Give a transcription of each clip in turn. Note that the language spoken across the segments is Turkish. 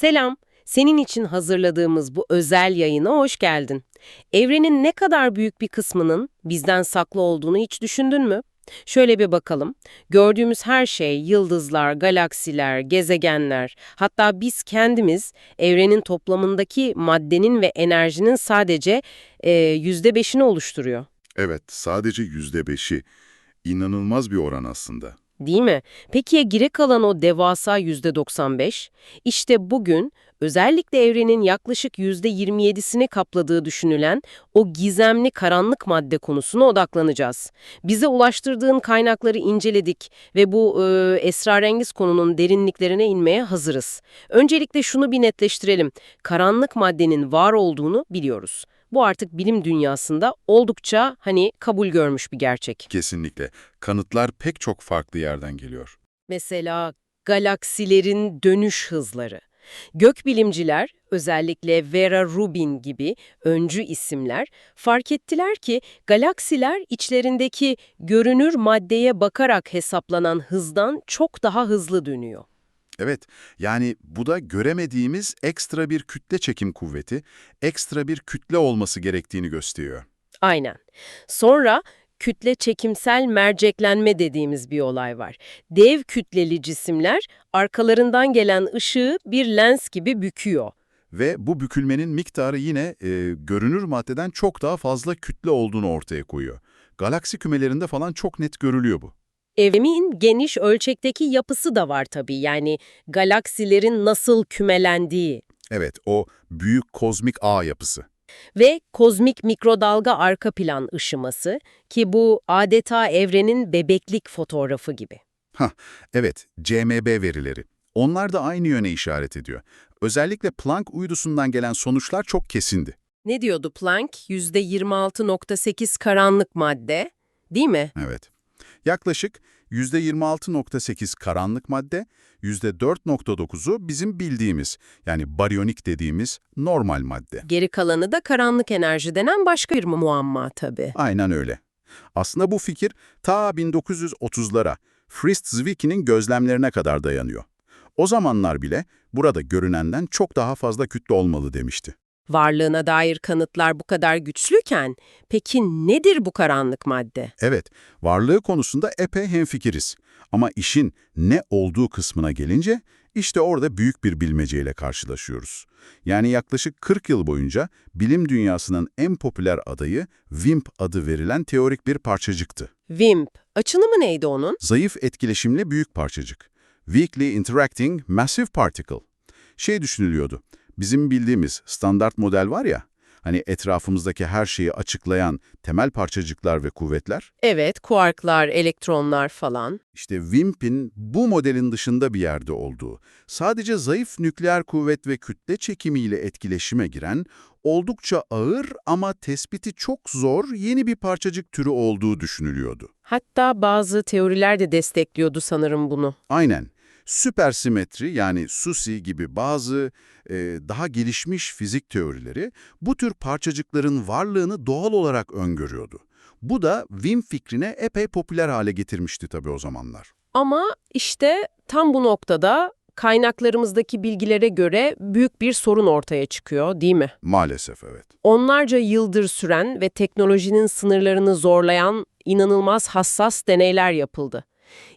Selam, senin için hazırladığımız bu özel yayına hoş geldin. Evrenin ne kadar büyük bir kısmının bizden saklı olduğunu hiç düşündün mü? Şöyle bir bakalım. Gördüğümüz her şey, yıldızlar, galaksiler, gezegenler, hatta biz kendimiz evrenin toplamındaki maddenin ve enerjinin sadece e, yüzde beşini oluşturuyor. Evet, sadece yüzde beşi. İnanılmaz bir oran aslında. Değil mi? Peki ya geri kalan o devasa %95? İşte bugün özellikle evrenin yaklaşık %27'sini kapladığı düşünülen o gizemli karanlık madde konusuna odaklanacağız. Bize ulaştırdığın kaynakları inceledik ve bu e, esrarengiz konunun derinliklerine inmeye hazırız. Öncelikle şunu bir netleştirelim. Karanlık maddenin var olduğunu biliyoruz. Bu artık bilim dünyasında oldukça hani kabul görmüş bir gerçek. Kesinlikle. Kanıtlar pek çok farklı yerden geliyor. Mesela galaksilerin dönüş hızları. Gökbilimciler, özellikle Vera Rubin gibi öncü isimler, fark ettiler ki galaksiler içlerindeki görünür maddeye bakarak hesaplanan hızdan çok daha hızlı dönüyor. Evet, yani bu da göremediğimiz ekstra bir kütle çekim kuvveti, ekstra bir kütle olması gerektiğini gösteriyor. Aynen. Sonra kütle çekimsel merceklenme dediğimiz bir olay var. Dev kütleli cisimler arkalarından gelen ışığı bir lens gibi büküyor. Ve bu bükülmenin miktarı yine e, görünür maddeden çok daha fazla kütle olduğunu ortaya koyuyor. Galaksi kümelerinde falan çok net görülüyor bu. Evrenin geniş ölçekteki yapısı da var tabii. Yani galaksilerin nasıl kümelendiği Evet, o büyük kozmik ağ yapısı. ve kozmik mikrodalga arka plan ışıması ki bu adeta evrenin bebeklik fotoğrafı gibi. Hah, evet, CMB verileri. Onlar da aynı yöne işaret ediyor. Özellikle Planck uydusundan gelen sonuçlar çok kesindi. Ne diyordu Planck? %26.8 karanlık madde, değil mi? Evet. Yaklaşık %26.8 karanlık madde, %4.9'u bizim bildiğimiz, yani baryonik dediğimiz normal madde. Geri kalanı da karanlık enerji denen başka bir muamma tabii. Aynen öyle. Aslında bu fikir ta 1930'lara Frist-Zwicky'nin gözlemlerine kadar dayanıyor. O zamanlar bile burada görünenden çok daha fazla kütle olmalı demişti. Varlığına dair kanıtlar bu kadar güçlüyken, peki nedir bu karanlık madde? Evet, varlığı konusunda epey hemfikiriz. Ama işin ne olduğu kısmına gelince işte orada büyük bir bilmeceyle karşılaşıyoruz. Yani yaklaşık 40 yıl boyunca bilim dünyasının en popüler adayı WIMP adı verilen teorik bir parçacıktı. WIMP, açılımı neydi onun? Zayıf etkileşimli büyük parçacık. Weakly Interacting Massive Particle. Şey düşünülüyordu, bizim bildiğimiz standart model var ya, hani etrafımızdaki her şeyi açıklayan temel parçacıklar ve kuvvetler, Evet, kuarklar, elektronlar falan. İşte WIMP'in bu modelin dışında bir yerde olduğu, sadece zayıf nükleer kuvvet ve kütle çekimiyle etkileşime giren, oldukça ağır ama tespiti çok zor yeni bir parçacık türü olduğu düşünülüyordu. Hatta bazı teoriler de destekliyordu sanırım bunu. Aynen. Süpersimetri yani SUSY gibi bazı e, daha gelişmiş fizik teorileri bu tür parçacıkların varlığını doğal olarak öngörüyordu. Bu da WIMP fikrine epey popüler hale getirmişti tabii o zamanlar. Ama işte tam bu noktada kaynaklarımızdaki bilgilere göre büyük bir sorun ortaya çıkıyor, değil mi? Maalesef evet. Onlarca yıldır süren ve teknolojinin sınırlarını zorlayan inanılmaz hassas deneyler yapıldı.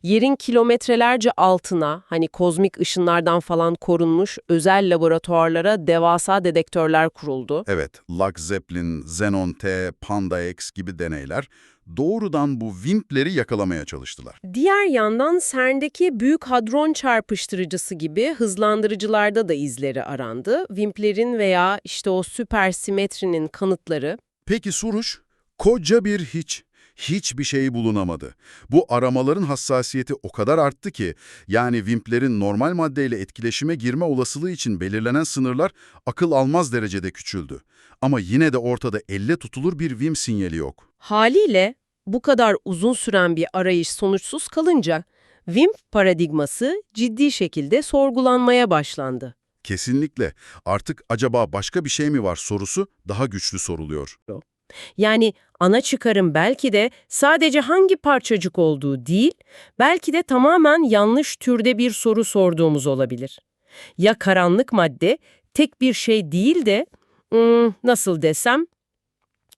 Yerin kilometrelerce altına, hani kozmik ışınlardan falan korunmuş özel laboratuvarlara devasa dedektörler kuruldu. Evet, Lux Zeppelin, Xenon T, Panda X gibi deneyler doğrudan bu WIMP'leri yakalamaya çalıştılar. Diğer yandan CERN'deki Büyük Hadron Çarpıştırıcısı gibi hızlandırıcılarda da izleri arandı. WIMP'lerin veya işte o süpersimetrinin kanıtları Peki Suruş, koca bir hiç. Hiçbir şey bulunamadı. Bu aramaların hassasiyeti o kadar arttı ki, yani WIMP'lerin normal maddeyle etkileşime girme olasılığı için belirlenen sınırlar akıl almaz derecede küçüldü. Ama yine de ortada elle tutulur bir WIMP sinyali yok. Haliyle bu kadar uzun süren bir arayış sonuçsuz kalınca WIMP paradigması ciddi şekilde sorgulanmaya başlandı. Kesinlikle. Artık acaba başka bir şey mi var sorusu daha güçlü soruluyor. Yani ana çıkarım belki de sadece hangi parçacık olduğu değil, belki de tamamen yanlış türde bir soru sorduğumuz olabilir. Ya karanlık madde tek bir şey değil de hmm, nasıl desem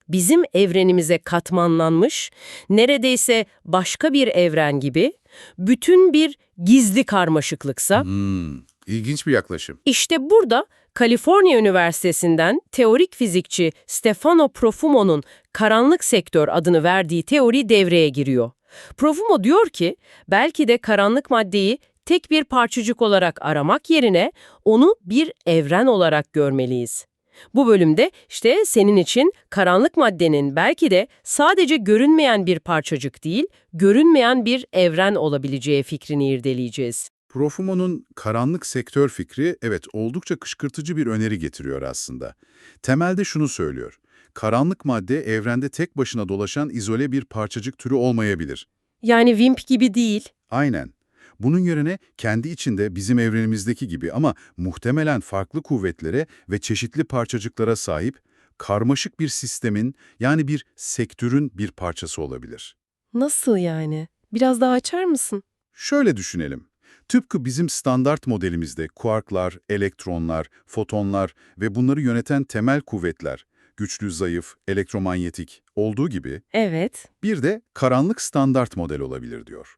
bizim evrenimize katmanlanmış, neredeyse başka bir evren gibi bütün bir gizli karmaşıklıksa Hmm, ilginç bir yaklaşım. işte burada Kaliforniya Üniversitesi'nden teorik fizikçi Stefano Profumo'nun karanlık sektör adını verdiği teori devreye giriyor. Profumo diyor ki, belki de karanlık maddeyi tek bir parçacık olarak aramak yerine onu bir evren olarak görmeliyiz. Bu bölümde işte senin için karanlık maddenin belki de sadece görünmeyen bir parçacık değil, görünmeyen bir evren olabileceği fikrini irdeleyeceğiz. Profumo'nun karanlık sektör fikri evet oldukça kışkırtıcı bir öneri getiriyor aslında. Temelde şunu söylüyor. Karanlık madde evrende tek başına dolaşan izole bir parçacık türü olmayabilir. Yani WIMP gibi değil. Aynen. Bunun yerine kendi içinde bizim evrenimizdeki gibi ama muhtemelen farklı kuvvetlere ve çeşitli parçacıklara sahip karmaşık bir sistemin yani bir sektörün bir parçası olabilir. Nasıl yani? Biraz daha açar mısın? Şöyle düşünelim. Tıpkı bizim standart modelimizde kuarklar, elektronlar, fotonlar ve bunları yöneten temel kuvvetler, güçlü, zayıf, elektromanyetik olduğu gibi Evet. bir de karanlık standart model olabilir diyor.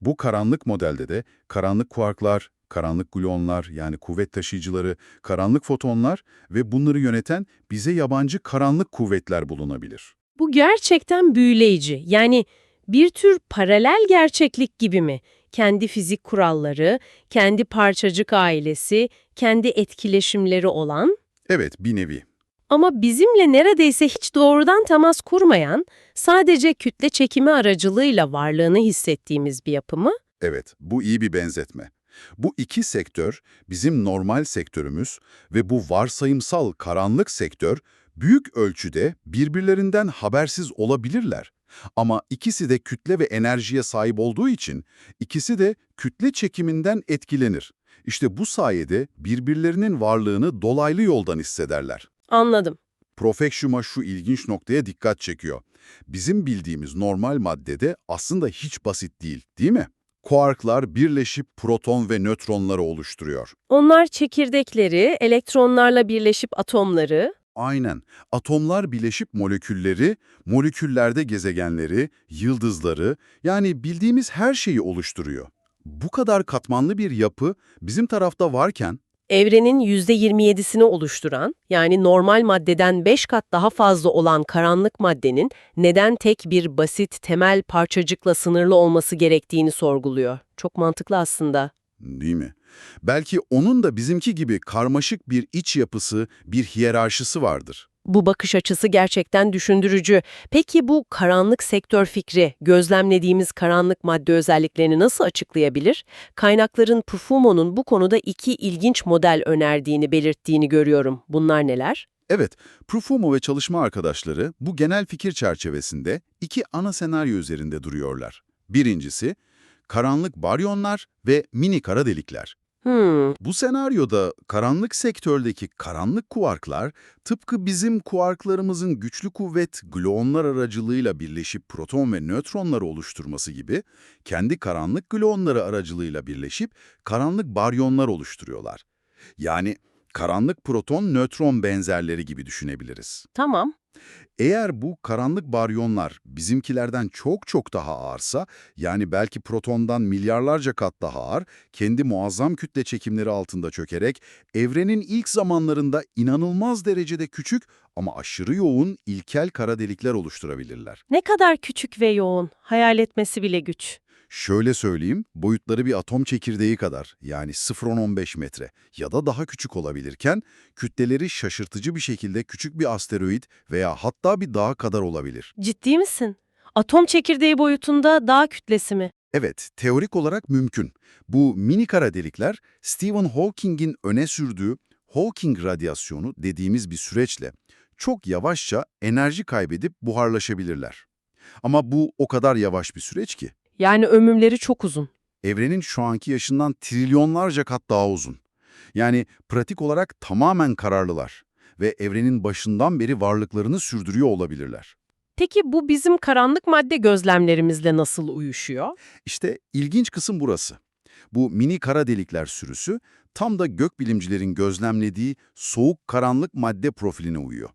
Bu karanlık modelde de karanlık kuarklar, karanlık gluonlar yani kuvvet taşıyıcıları, karanlık fotonlar ve bunları yöneten bize yabancı karanlık kuvvetler bulunabilir. Bu gerçekten büyüleyici. Yani bir tür paralel gerçeklik gibi mi? Kendi fizik kuralları, kendi parçacık ailesi, kendi etkileşimleri olan Evet, bir nevi. ama bizimle neredeyse hiç doğrudan temas kurmayan, sadece kütle çekimi aracılığıyla varlığını hissettiğimiz bir yapı mı? Evet, bu iyi bir benzetme. Bu iki sektör, bizim normal sektörümüz ve bu varsayımsal karanlık sektör büyük ölçüde birbirlerinden habersiz olabilirler. Ama ikisi de kütle ve enerjiye sahip olduğu için ikisi de kütle çekiminden etkilenir. İşte bu sayede birbirlerinin varlığını dolaylı yoldan hissederler. Anladım. Profeksiyuma şu ilginç noktaya dikkat çekiyor. Bizim bildiğimiz normal maddede aslında hiç basit değil, değil mi? Kuarklar birleşip proton ve nötronları oluşturuyor. Onlar çekirdekleri, elektronlarla birleşip atomları, Aynen. Atomlar birleşip molekülleri, moleküllerde gezegenleri, yıldızları, yani bildiğimiz her şeyi oluşturuyor. Bu kadar katmanlı bir yapı bizim tarafta varken, evrenin %27'sini oluşturan, yani normal maddeden 5 kat daha fazla olan karanlık maddenin neden tek bir basit temel parçacıkla sınırlı olması gerektiğini sorguluyor. Çok mantıklı aslında. değil mi? Belki onun da bizimki gibi karmaşık bir iç yapısı, bir hiyerarşisi vardır. Bu bakış açısı gerçekten düşündürücü. Peki bu karanlık sektör fikri, gözlemlediğimiz karanlık madde özelliklerini nasıl açıklayabilir? Kaynakların Profumo'nun bu konuda iki ilginç model önerdiğini belirttiğini görüyorum. Bunlar neler? Evet, Profumo ve çalışma arkadaşları bu genel fikir çerçevesinde iki ana senaryo üzerinde duruyorlar. Birincisi, karanlık baryonlar ve mini kara delikler. Hmm, Bu senaryoda karanlık sektördeki karanlık kuarklar tıpkı bizim kuarklarımızın güçlü kuvvet gluonlar aracılığıyla birleşip proton ve nötronları oluşturması gibi kendi karanlık gluonları aracılığıyla birleşip karanlık baryonlar oluşturuyorlar. Yani karanlık proton-nötron benzerleri gibi düşünebiliriz. tamam. Eğer bu karanlık baryonlar bizimkilerden çok çok daha ağırsa, yani belki protondan milyarlarca kat daha ağır, kendi muazzam kütle çekimleri altında çökerek, evrenin ilk zamanlarında inanılmaz derecede küçük ama aşırı yoğun ilkel kara delikler oluşturabilirler. Ne kadar küçük ve yoğun, hayal etmesi bile güç. Şöyle söyleyeyim, boyutları bir atom çekirdeği kadar, yani 0-10-15 metre ya da daha küçük olabilirken, kütleleri şaşırtıcı bir şekilde küçük bir asteroid veya hatta bir dağ kadar olabilir. Ciddi misin? Atom çekirdeği boyutunda dağ kütlesi mi? Evet, teorik olarak mümkün. Bu mini kara delikler, Stephen Hawking'in öne sürdüğü Hawking radyasyonu dediğimiz bir süreçle çok yavaşça enerji kaybedip buharlaşabilirler. Ama bu o kadar yavaş bir süreç ki, Yani ömümleri çok uzun. evrenin şu anki yaşından trilyonlarca kat daha uzun. Yani pratik olarak tamamen kararlılar ve evrenin başından beri varlıklarını sürdürüyor olabilirler. Peki bu bizim karanlık madde gözlemlerimizle nasıl uyuşuyor? İşte ilginç kısım burası. Bu mini kara delikler sürüsü tam da gökbilimcilerin gözlemlediği soğuk karanlık madde profiline uyuyor.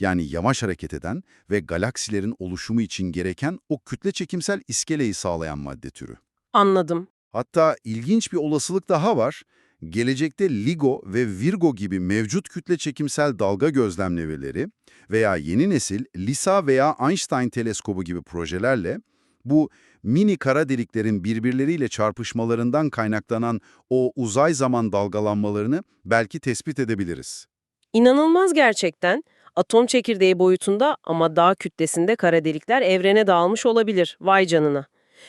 Yani yavaş hareket eden ve galaksilerin oluşumu için gereken o kütle çekimsel iskeleyi sağlayan madde türü. Anladım. Hatta ilginç bir olasılık daha var. Gelecekte LIGO ve Virgo gibi mevcut kütle çekimsel dalga gözlemlemeleri veya yeni nesil LISA veya Einstein teleskobu gibi projelerle bu mini kara deliklerin birbirleriyle çarpışmalarından kaynaklanan o uzay zaman dalgalanmalarını belki tespit edebiliriz. İnanılmaz gerçekten. Atom çekirdeği boyutunda ama dağ kütlesinde kara delikler evrene dağılmış olabilir. Vay canına.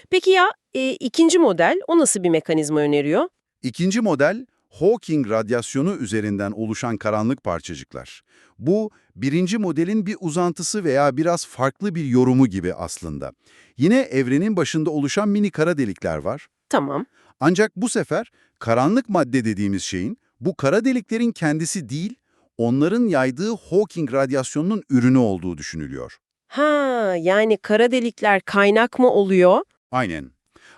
Peki ya e, ikinci model o nasıl bir mekanizma öneriyor? İkinci model, Hawking radyasyonu üzerinden oluşan karanlık parçacıklar. Bu, birinci modelin bir uzantısı veya biraz farklı bir yorumu gibi aslında. Yine evrenin başında oluşan mini kara delikler var. Tamam. Ancak bu sefer karanlık madde dediğimiz şeyin bu kara deliklerin kendisi değil, onların yaydığı Hawking radyasyonunun ürünü olduğu düşünülüyor. Ha, yani kara delikler kaynak mı oluyor? Aynen.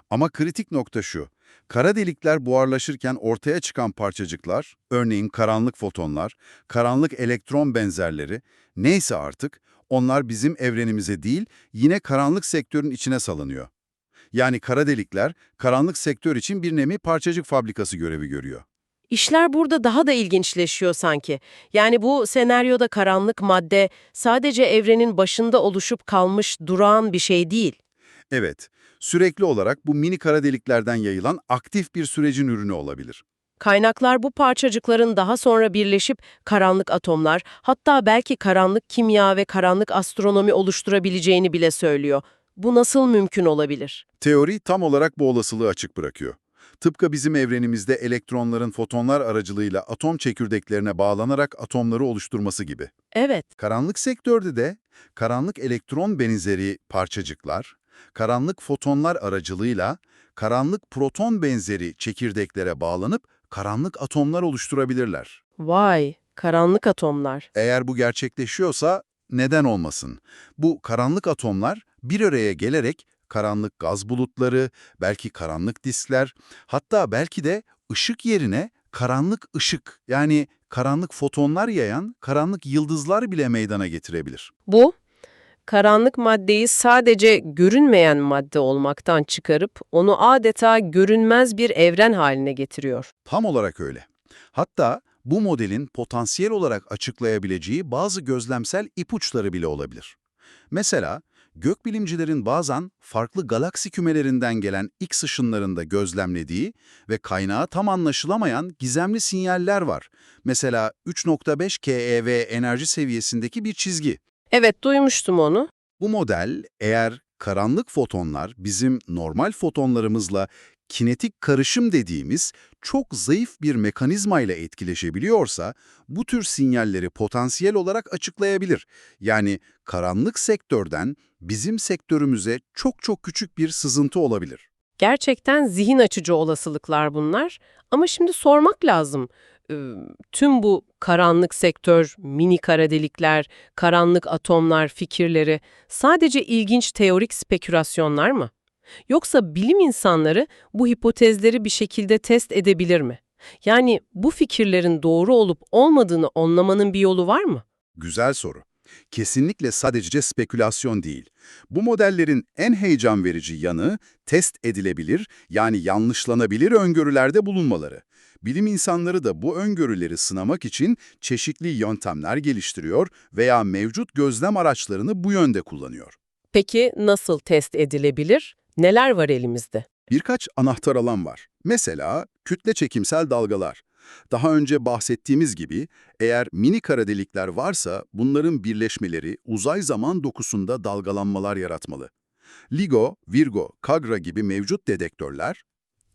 Ama kritik nokta şu. Kara delikler buharlaşırken ortaya çıkan parçacıklar, örneğin karanlık fotonlar, karanlık elektron benzerleri, neyse artık, onlar bizim evrenimize değil, yine karanlık sektörün içine salınıyor. Yani kara delikler, karanlık sektör için bir nevi parçacık fabrikası görevi görüyor. İşler burada daha da ilginçleşiyor sanki. Yani bu senaryoda karanlık madde sadece evrenin başında oluşup kalmış durağan bir şey değil. Evet, sürekli olarak bu mini kara deliklerden yayılan aktif bir sürecin ürünü olabilir. Kaynaklar bu parçacıkların daha sonra birleşip karanlık atomlar, hatta belki karanlık kimya ve karanlık astronomi oluşturabileceğini bile söylüyor. Bu nasıl mümkün olabilir? Teori tam olarak bu olasılığı açık bırakıyor. Tıpkı bizim evrenimizde elektronların fotonlar aracılığıyla atom çekirdeklerine bağlanarak atomları oluşturması gibi. Evet, Karanlık sektörde de karanlık elektron benzeri parçacıklar, karanlık fotonlar aracılığıyla karanlık proton benzeri çekirdeklere bağlanıp karanlık atomlar oluşturabilirler. vay, karanlık atomlar. Eğer bu gerçekleşiyorsa neden olmasın? Bu karanlık atomlar bir araya gelerek karanlık gaz bulutları, belki karanlık diskler, hatta belki de ışık yerine karanlık ışık yani karanlık fotonlar yayan karanlık yıldızlar bile meydana getirebilir. Bu, karanlık maddeyi sadece görünmeyen madde olmaktan çıkarıp onu adeta görünmez bir evren haline getiriyor. Tam olarak öyle. Hatta bu modelin potansiyel olarak açıklayabileceği bazı gözlemsel ipuçları bile olabilir. Mesela gökbilimcilerin bazen farklı galaksi kümelerinden gelen X ışınlarında gözlemlediği ve kaynağı tam anlaşılamayan gizemli sinyaller var. Mesela 3.5 keV enerji seviyesindeki bir çizgi. Evet, duymuştum onu. Bu model eğer karanlık fotonlar bizim normal fotonlarımızla kinetik karışım dediğimiz çok zayıf bir mekanizmayla etkileşebiliyorsa bu tür sinyalleri potansiyel olarak açıklayabilir. Yani karanlık sektörden bizim sektörümüze çok çok küçük bir sızıntı olabilir. Gerçekten zihin açıcı olasılıklar bunlar. Ama şimdi sormak lazım. Tüm bu karanlık sektör, mini kara delikler, karanlık atomlar fikirleri sadece ilginç teorik spekülasyonlar mı? Yoksa bilim insanları bu hipotezleri bir şekilde test edebilir mi? Yani bu fikirlerin doğru olup olmadığını anlamanın bir yolu var mı? Güzel soru. Kesinlikle sadece spekülasyon değil. Bu modellerin en heyecan verici yanı test edilebilir yani yanlışlanabilir öngörülerde bulunmaları. Bilim insanları da bu öngörüleri sınamak için çeşitli yöntemler geliştiriyor veya mevcut gözlem araçlarını bu yönde kullanıyor. Peki nasıl test edilebilir? Neler var elimizde? Birkaç anahtar alan var. Mesela kütle çekimsel dalgalar. Daha önce bahsettiğimiz gibi eğer mini kara delikler varsa bunların birleşmeleri uzay zaman dokusunda dalgalanmalar yaratmalı. LIGO, Virgo, Kagra gibi mevcut dedektörler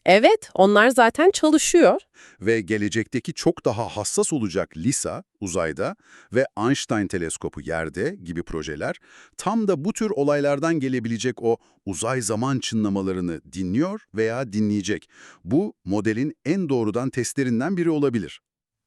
Evet, onlar zaten çalışıyor. ve gelecekteki çok daha hassas olacak LISA uzayda ve Einstein teleskopu yerde gibi projeler tam da bu tür olaylardan gelebilecek o uzay zaman çınlamalarını dinliyor veya dinleyecek. Bu modelin en doğrudan testlerinden biri olabilir.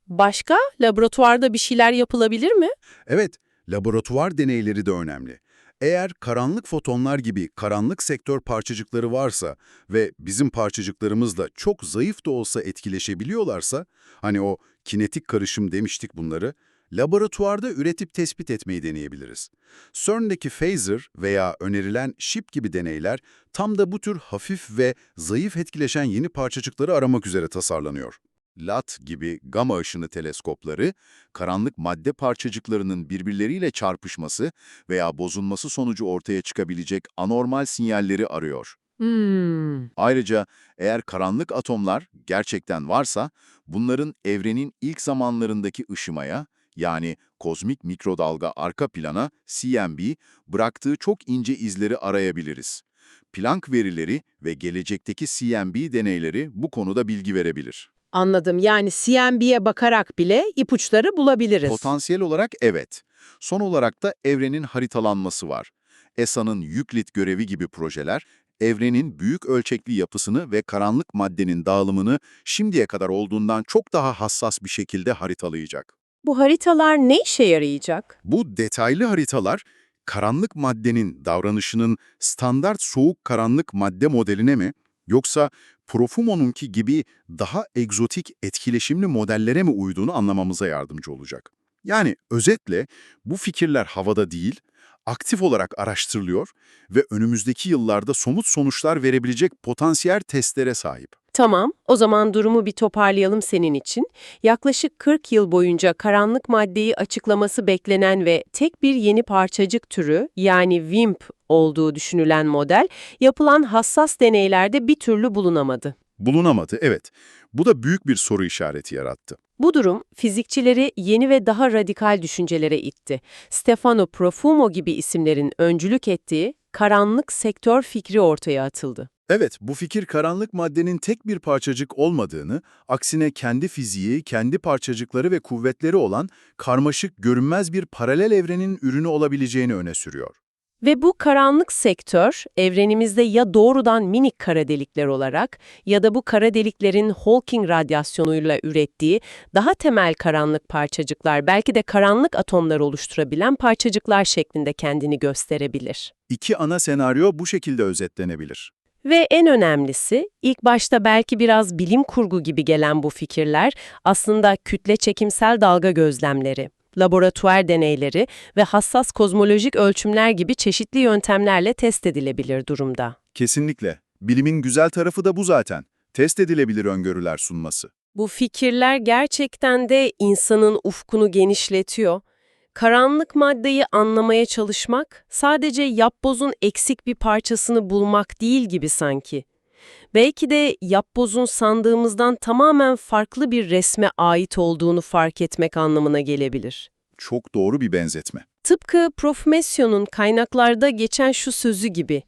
Başka? Laboratuvarda bir şeyler yapılabilir mi? Evet, laboratuvar deneyleri de önemli. Eğer karanlık fotonlar gibi karanlık sektör parçacıkları varsa ve bizim parçacıklarımızla çok zayıf da olsa etkileşebiliyorlarsa, hani o kinetik karışım demiştik bunları, laboratuvarda üretip tespit etmeyi deneyebiliriz. CERN'deki phaser veya önerilen SHIP gibi deneyler tam da bu tür hafif ve zayıf etkileşen yeni parçacıkları aramak üzere tasarlanıyor. LAT gibi gama ışını teleskopları, karanlık madde parçacıklarının birbirleriyle çarpışması veya bozulması sonucu ortaya çıkabilecek anormal sinyalleri arıyor. Hmm. Ayrıca eğer karanlık atomlar gerçekten varsa, bunların evrenin ilk zamanlarındaki ışımaya, yani kozmik mikrodalga arka plana, CMB, bıraktığı çok ince izleri arayabiliriz. Planck verileri ve gelecekteki CMB deneyleri bu konuda bilgi verebilir. Anladım. Yani CMB'ye bakarak bile ipuçları bulabiliriz. Potansiyel olarak evet. Son olarak da evrenin haritalanması var. ESA'nın Euclid görevi gibi projeler, evrenin büyük ölçekli yapısını ve karanlık maddenin dağılımını şimdiye kadar olduğundan çok daha hassas bir şekilde haritalayacak. Bu haritalar ne işe yarayacak? Bu detaylı haritalar, karanlık maddenin davranışının standart soğuk karanlık madde modeline mi, yoksa Profumo'nunki gibi daha egzotik etkileşimli modellere mi uyduğunu anlamamıza yardımcı olacak. Yani özetle bu fikirler havada değil, aktif olarak araştırılıyor ve önümüzdeki yıllarda somut sonuçlar verebilecek potansiyel testlere sahip. Tamam, o zaman durumu bir toparlayalım senin için. Yaklaşık 40 yıl boyunca karanlık maddeyi açıklaması beklenen ve tek bir yeni parçacık türü yani WIMP olduğu düşünülen model, yapılan hassas deneylerde bir türlü bulunamadı. Bulunamadı, evet. Bu da büyük bir soru işareti yarattı. Bu durum fizikçileri yeni ve daha radikal düşüncelere itti. Stefano Profumo gibi isimlerin öncülük ettiği karanlık sektör fikri ortaya atıldı. Evet, bu fikir karanlık maddenin tek bir parçacık olmadığını, aksine kendi fiziği, kendi parçacıkları ve kuvvetleri olan karmaşık, görünmez bir paralel evrenin ürünü olabileceğini öne sürüyor. Ve bu karanlık sektör, evrenimizde ya doğrudan minik kara delikler olarak ya da bu kara deliklerin Hawking radyasyonuyla ürettiği daha temel karanlık parçacıklar, belki de karanlık atomlar oluşturabilen parçacıklar şeklinde kendini gösterebilir. İki ana senaryo bu şekilde özetlenebilir. Ve en önemlisi, ilk başta belki biraz bilim kurgu gibi gelen bu fikirler aslında kütle çekimsel dalga gözlemleri, laboratuvar deneyleri ve hassas kozmolojik ölçümler gibi çeşitli yöntemlerle test edilebilir durumda. Kesinlikle. Bilimin güzel tarafı da bu zaten. Test edilebilir öngörüler sunması. Bu fikirler gerçekten de insanın ufkunu genişletiyor. Karanlık maddeyi anlamaya çalışmak, sadece yapbozun eksik bir parçasını bulmak değil gibi sanki. Belki de yapbozun sandığımızdan tamamen farklı bir resme ait olduğunu fark etmek anlamına gelebilir. Çok doğru bir benzetme. Tıpkı Prof. Messio'nun kaynaklarda geçen şu sözü gibi.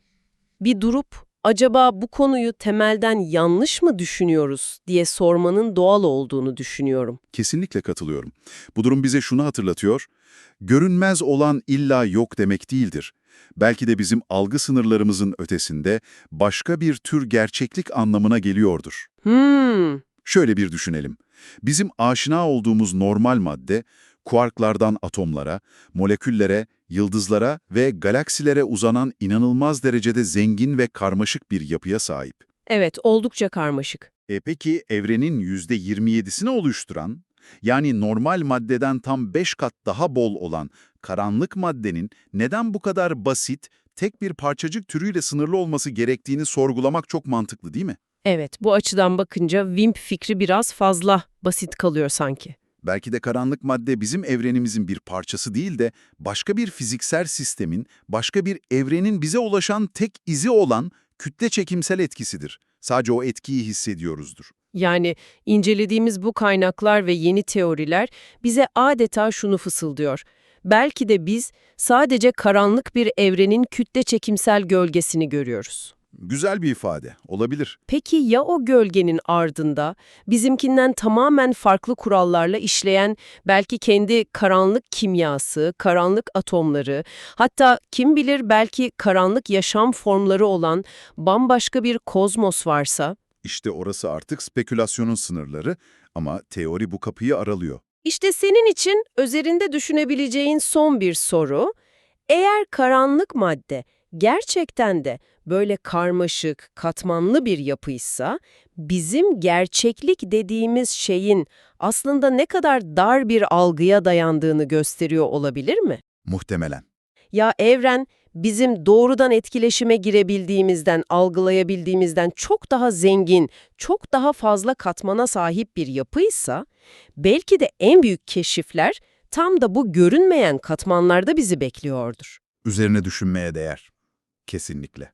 Bir durup, acaba bu konuyu temelden yanlış mı düşünüyoruz diye sormanın doğal olduğunu düşünüyorum. Kesinlikle katılıyorum. Bu durum bize şunu hatırlatıyor. Görünmez olan illa yok demek değildir. Belki de bizim algı sınırlarımızın ötesinde başka bir tür gerçeklik anlamına geliyordur. Hmm, Şöyle bir düşünelim. Bizim aşina olduğumuz normal madde, kuarklardan atomlara, moleküllere, yıldızlara ve galaksilere uzanan inanılmaz derecede zengin ve karmaşık bir yapıya sahip. evet oldukça karmaşık. E peki evrenin %27'sini oluşturan, yani normal maddeden tam 5 kat daha bol olan karanlık maddenin neden bu kadar basit, tek bir parçacık türüyle sınırlı olması gerektiğini sorgulamak çok mantıklı değil mi? Evet, bu açıdan bakınca WIMP fikri biraz fazla basit kalıyor sanki. Belki de karanlık madde bizim evrenimizin bir parçası değil de başka bir fiziksel sistemin, başka bir evrenin bize ulaşan tek izi olan kütle çekimsel etkisidir. Sadece o etkiyi hissediyoruzdur. Yani incelediğimiz bu kaynaklar ve yeni teoriler bize adeta şunu fısıldıyor. Belki de biz sadece karanlık bir evrenin kütle çekimsel gölgesini görüyoruz. Güzel bir ifade, olabilir. Peki ya o gölgenin ardında bizimkinden tamamen farklı kurallarla işleyen belki kendi karanlık kimyası, karanlık atomları, hatta kim bilir belki karanlık yaşam formları olan bambaşka bir kozmos varsa? İşte orası artık spekülasyonun sınırları ama teori bu kapıyı aralıyor. İşte senin için üzerinde düşünebileceğin son bir soru. Eğer karanlık madde gerçekten de böyle karmaşık, katmanlı bir yapıysa, bizim gerçeklik dediğimiz şeyin aslında ne kadar dar bir algıya dayandığını gösteriyor olabilir mi? Muhtemelen. Ya evren bizim doğrudan etkileşime girebildiğimizden, algılayabildiğimizden çok daha zengin, çok daha fazla katmana sahip bir yapıysa, belki de en büyük keşifler tam da bu görünmeyen katmanlarda bizi bekliyordur. Üzerine düşünmeye değer. Kesinlikle.